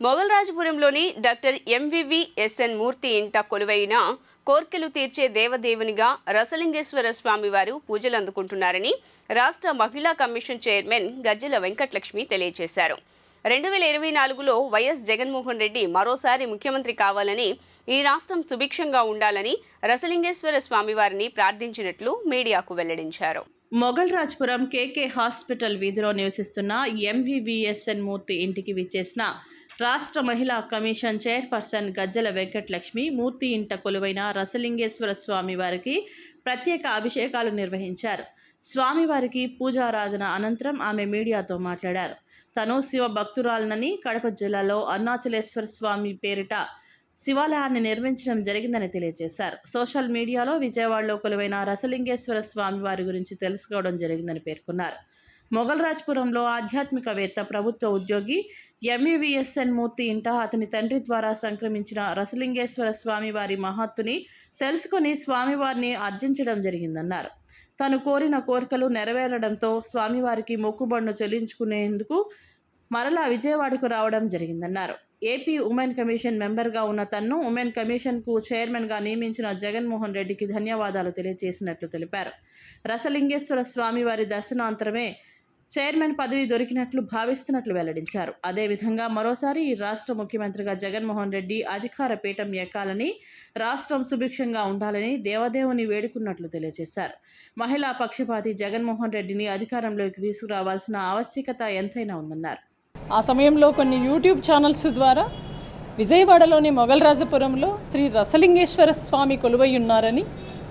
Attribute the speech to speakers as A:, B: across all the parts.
A: మొగల్రాజపురంలోని doctor ఎంవివిఎస్ఎన్ మూర్తి ఇంట కొలువైన కోర్కెలు తీర్చే దేవదేవునిగా రసలింగేశ్వర స్వామి వారు పూజలు అందుకుంటున్నారని రాష్ట్ర మహిళా కమిషన్ చైర్మన్ గజ్జల వెంకటలక్ష్మి తెలియజేశారు. రెండు వేల ఇరవై నాలుగులో వైఎస్ జగన్మోహన్ రెడ్డి మరోసారి ముఖ్యమంత్రి కావాలని ఈ రాష్ట్రం సుభిక్షంగా ఉండాలని రసలింగేశ్వర స్వామివారిని ప్రార్థించినట్లు మీడియాకు వెల్లడించారు.
B: మొగల్రాజ్పురం కేకే హాస్పిటల్ వీధిలో నివసిస్తున్న ఎంవివిఎస్ఎన్ మూర్తి ఇంటికి విచ్చేసిన రాష్ట్ర మహిళా కమిషన్ చైర్పర్సన్ గజ్జల వెంకటలక్ష్మి మూర్తి ఇంట కొలువైన రసలింగేశ్వర స్వామి వారికి ప్రత్యేక అభిషేకాలు నిర్వహించారు. స్వామివారికి పూజారాధన అనంతరం ఆమె మీడియాతో మాట్లాడారు. తను శివ భక్తురాలనని కడప జిల్లాలో అరుణాచలేశ్వర స్వామి పేరిట శివాలయాన్ని నిర్మించడం జరిగిందని తెలియజేశారు. సోషల్ మీడియాలో విజయవాడలో కొలువైన రసలింగేశ్వర స్వామి వారి గురించి తెలుసుకోవడం జరిగిందని పేర్కొన్నారు. మొగల్రాజ్పురంలో ఆధ్యాత్మికవేత్త ప్రభుత్వ ఉద్యోగి ఎంఈవిఎస్ఎన్ మూర్తి ఇంట అతని తండ్రి ద్వారా సంక్రమించిన రసలింగేశ్వర స్వామి వారి మహత్తుని తెలుసుకొని స్వామివారిని అర్జించడం జరిగిందన్నారు. తను కోరిన కోరికలు నెరవేరడంతో స్వామివారికి మొక్కుబడును చెల్లించుకునేందుకు మరలా విజయవాడకు రావడం జరిగిందన్నారు. ఏపీ ఉమెన్ కమిషన్ మెంబర్గా ఉన్న తన్ను ఉమెన్ కమిషన్కు చైర్మన్గా నియమించిన జగన్మోహన్ రెడ్డికి ధన్యవాదాలు తెలియజేసినట్లు తెలిపారు. రసలింగేశ్వర స్వామివారి దర్శనాంతరమే చైర్మన్ పదవి దొరికినట్లు భావిస్తున్నట్లు వెల్లడించారు. అదేవిధంగా మరోసారి ఈ రాష్ట్ర ముఖ్యమంత్రిగా జగన్మోహన్ రెడ్డి అధికార పీఠం ఎక్కాలని రాష్ట్రం సుభిక్షంగా ఉండాలని దేవదేవుని వేడుకున్నట్లు తెలియజేశారు. మహిళా పక్షపాతి జగన్మోహన్ రెడ్డిని అధికారంలోకి తీసుకురావాల్సిన ఆవశ్యకత ఎంతైనా ఉందన్నారు.
C: ఆ సమయంలో కొన్ని యూట్యూబ్ ఛానల్స్ ద్వారా విజయవాడలోని మొగల్రాజపురంలో శ్రీ రసలింగేశ్వర స్వామి కొలువై ఉన్నారని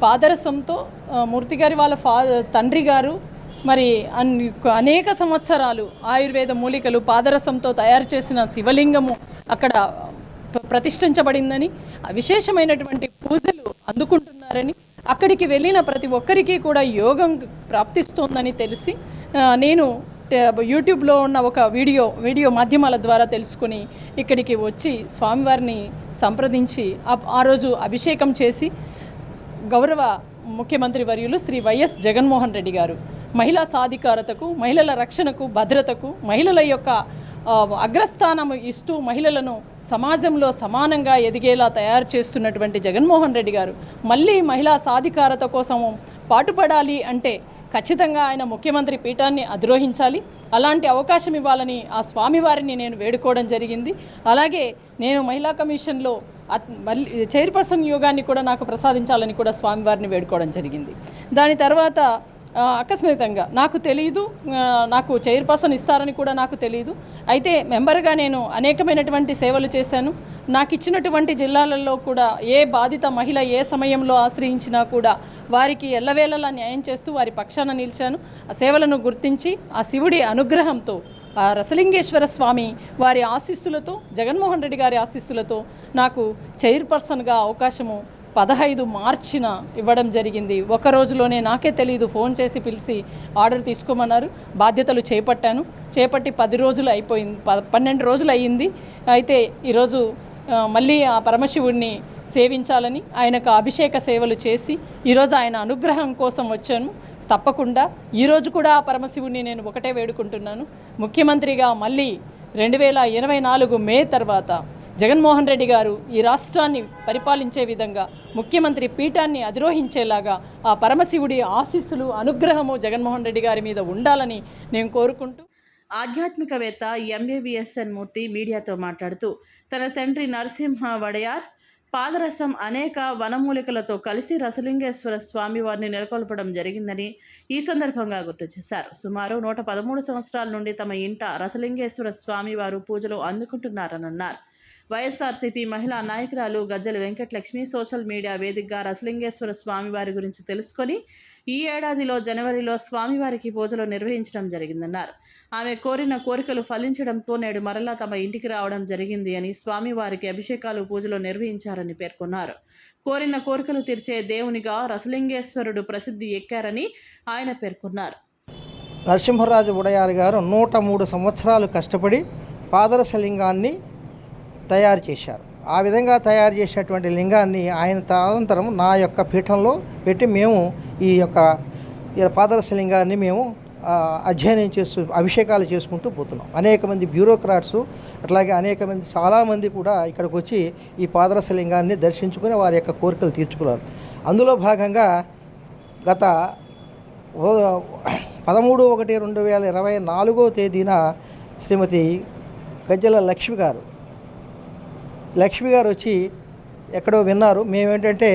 C: పాదరసంతో మూర్తిగారి మూర్తి గారి వాళ్ళ ఫా తండ్రి గారు మరి అనేక సంవత్సరాలు ఆయుర్వేద మూలికలు పాదరసంతో తయారు చేసిన శివలింగము అక్కడ ప్ర- ప్రతిష్ఠించబడిందని విశేషమైనటువంటి పూజలు అందుకుంటున్నారని అక్కడికి వెళ్ళిన ప్రతి ఒక్కరికి కూడా యోగం ప్రాప్తిస్తోందని తెలిసి నేను యూట్యూబ్లో ఉన్న ఒక వీడియో వీడియో మాధ్యమాల ద్వారా తెలుసుకుని ఇక్కడికి వచ్చి స్వామివారిని సంప్రదించి ఆ రోజు అభిషేకం చేసి గౌరవ ముఖ్యమంత్రి వర్యులు శ్రీ వైఎస్ జగన్మోహన్ రెడ్డి గారు. మహిళా సాధికారతకు మహిళల రక్షణకు భద్రతకు మహిళల యొక్క అగ్రస్థానము అగ్రస్థానం ఇస్తూ మహిళలను సమాజంలో సమానంగా ఎదిగేలా తయారు చేస్తున్నటువంటి జగన్మోహన్ రెడ్డి గారు. మళ్ళీ మహిళా సాధికారత కోసం పాటుపడాలి అంటే ఖచ్చితంగా ఆయన ముఖ్యమంత్రి పీఠాన్ని అధిరోహించాలి. అలాంటి అవకాశం ఇవ్వాలని ఆ స్వామివారిని నేను వేడుకోవడం జరిగింది. అలాగే నేను మహిళా కమిషన్లో మళ్ళీ చైర్పర్సన్ యోగాన్ని కూడా నాకు ప్రసాదించాలని కూడా స్వామివారిని వేడుకోవడం జరిగింది. దాని తర్వాత అకస్మితంగా నాకు తెలియదు నాకు చైర్పర్సన్ ఇస్తారని కూడా నాకు తెలియదు అయితే మెంబర్గా నేను అనేకమైనటువంటి సేవలు చేశాను. నాకు ఇచ్చినటువంటి జిల్లాలలో కూడా ఏ బాధిత మహిళ ఏ సమయంలో ఆశ్రయించినా కూడా వారికి ఎల్లవేళలా న్యాయం చేస్తూ వారి పక్షాన నిలిచాను. ఆ సేవలను గుర్తించి ఆ శివుడి అనుగ్రహంతో ఆ రసలింగేశ్వర స్వామి వారి ఆశీస్సులతో జగన్మోహన్ రెడ్డి గారి ఆశీస్సులతో నాకు చైర్పర్సన్గా అవకాశము పదహైదు మార్చిన ఇవ్వడం జరిగింది. ఒక రోజులోనే నాకే తెలియదు ఫోన్ చేసి పిలిచి ఆర్డర్ తీసుకోమన్నారు. బాధ్యతలు చేపట్టాను. చేపట్టి పది రోజులు అయిపోయింది. ప పన్నెండు రోజులు అయ్యింది. అయితే ఈరోజు మళ్ళీ ఆ పరమశివుడిని సేవించాలని ఆయనకు అభిషేక సేవలు చేసి ఈరోజు ఆయన అనుగ్రహం కోసం వచ్చాను. తప్పకుండా ఈరోజు కూడా ఆ పరమశివుడిని నేను ఒకటే వేడుకుంటున్నాను. ముఖ్యమంత్రిగా మళ్ళీ రెండు వేల ఇరవై నాలుగు మే తర్వాత జగన్మోహన్ రెడ్డి గారు ఈ రాష్ట్రాన్ని పరిపాలించే విధంగా ముఖ్యమంత్రి పీఠాన్ని అధిరోహించేలాగా ఆ పరమశివుడి ఆశీస్సులు అనుగ్రహము జగన్మోహన్ రెడ్డి గారి మీద ఉండాలని నేను కోరుకుంటూ
B: ఆధ్యాత్మికవేత్త ఎంఏవిఎస్ఎన్ మూర్తి మీడియాతో మాట్లాడుతూ తన తండ్రి నరసింహ వడయార్ పాదరసం అనేక వనమూలికలతో కలిసి రసలింగేశ్వర స్వామి వారిని నెలకొల్పడం జరిగిందని ఈ సందర్భంగా గుర్తు చేశారు. సుమారు నూట పదమూడు సంవత్సరాల నుండి తమ ఇంట రసలింగేశ్వర స్వామి వారు పూజలు అందుకుంటున్నారని అన్నారు వైఎస్ఆర్సీపీ మహిళా నాయకురాలు గజ్జల వెంకటలక్ష్మి సోషల్ మీడియా వేదికగా రసలింగేశ్వర స్వామివారి గురించి తెలుసుకొని ఈ ఏడాదిలో జనవరిలో స్వామివారికి పూజలు నిర్వహించడం జరిగిందన్నారు. ఆమె కోరిన కోరికలు ఫలించడంతో నేడు మరలా తమ ఇంటికి రావడం జరిగింది అని స్వామివారికి అభిషేకాలు పూజలు నిర్వహించారని పేర్కొన్నారు. కోరిన కోరికలు తీర్చే దేవునిగా రసలింగేశ్వరుడు ప్రసిద్ధి ఎక్కారని ఆయన పేర్కొన్నారు.
D: నరసింహరాజు ఉడయారి గారు నూట మూడు సంవత్సరాలు కష్టపడి పాదరసలింగాన్ని తయారు చేశారు. ఆ విధంగా తయారు చేసినటువంటి లింగాన్ని ఆయన తదనంతరం నా యొక్క పీఠంలో పెట్టి మేము ఈ యొక్క ఈ పాదరస లింగాన్ని మేము అధ్యయనం చేస్తూ అభిషేకాలు చేసుకుంటూ పోతున్నాం. అనేక మంది బ్యూరోక్రాట్స్ అట్లాగే అనేక మంది చాలామంది కూడా ఇక్కడికి వచ్చి ఈ పాదరస లింగాన్ని దర్శించుకుని వారి యొక్క కోరికలు తీర్చుకున్నారు. అందులో భాగంగా గత పదమూడు ఒకటి రెండు వేల ఇరవై నాలుగో తేదీన శ్రీమతి గజ్జల లక్ష్మి గారు లక్ష్మి గారు వచ్చి ఎక్కడో విన్నారు. మేమేంటంటే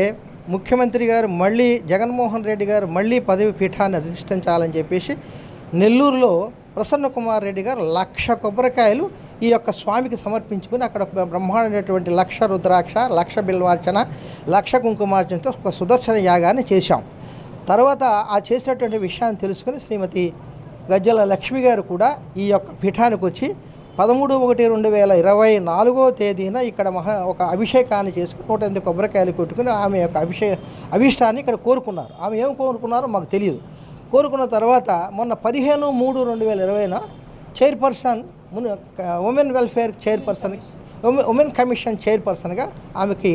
D: ముఖ్యమంత్రి గారు మళ్ళీ జగన్మోహన్ రెడ్డి గారు మళ్ళీ పదవి పీఠాన్ని అధిష్టించాలని చెప్పేసి నెల్లూరులో ప్రసన్న కుమార్ రెడ్డి గారు లక్ష కొబ్బరికాయలు ఈ యొక్క స్వామికి సమర్పించుకుని అక్కడ బ్రహ్మాండమైనటువంటి లక్ష రుద్రాక్ష లక్ష బిల్వార్చన లక్ష కుంకుమార్చనతో ఒక సుదర్శన యాగాన్ని చేశాం. తర్వాత ఆ చేసినటువంటి విషయాన్ని తెలుసుకుని శ్రీమతి గజ్జల లక్ష్మి గారు కూడా ఈ యొక్క పీఠానికి వచ్చి పదమూడు ఒకటి రెండు వేల ఇరవై నాలుగో తేదీన ఇక్కడ మహా ఒక అభిషేకాన్ని చేసుకుని నూట ఎనిమిది కొబ్బరికాయలు కొట్టుకుని ఆమె యొక్క అభిషే అభిష్టాన్ని ఇక్కడ కోరుకున్నారు. ఆమె ఏం కోరుకున్నారో మాకు తెలియదు. కోరుకున్న తర్వాత మొన్న పదిహేను మూడు రెండు వేల ఇరవైన చైర్పర్సన్ మున్ women welfare chairperson women women commission చైర్పర్సన్గా ఆమెకి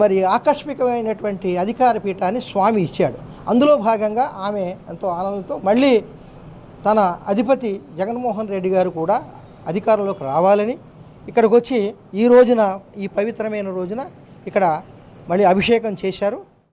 D: మరి ఆకస్మికమైనటువంటి అధికార పీఠాన్ని స్వామి ఇచ్చాడు. అందులో భాగంగా ఆమె ఎంతో ఆనందంతో మళ్ళీ తన అధిపతి జగన్మోహన్ రెడ్డి గారు కూడా అధికారంలోకి రావాలని ఇక్కడికి వచ్చి ఈ రోజున ఈ పవిత్రమైన రోజున ఇక్కడ మళ్ళీ అభిషేకం చేశారు.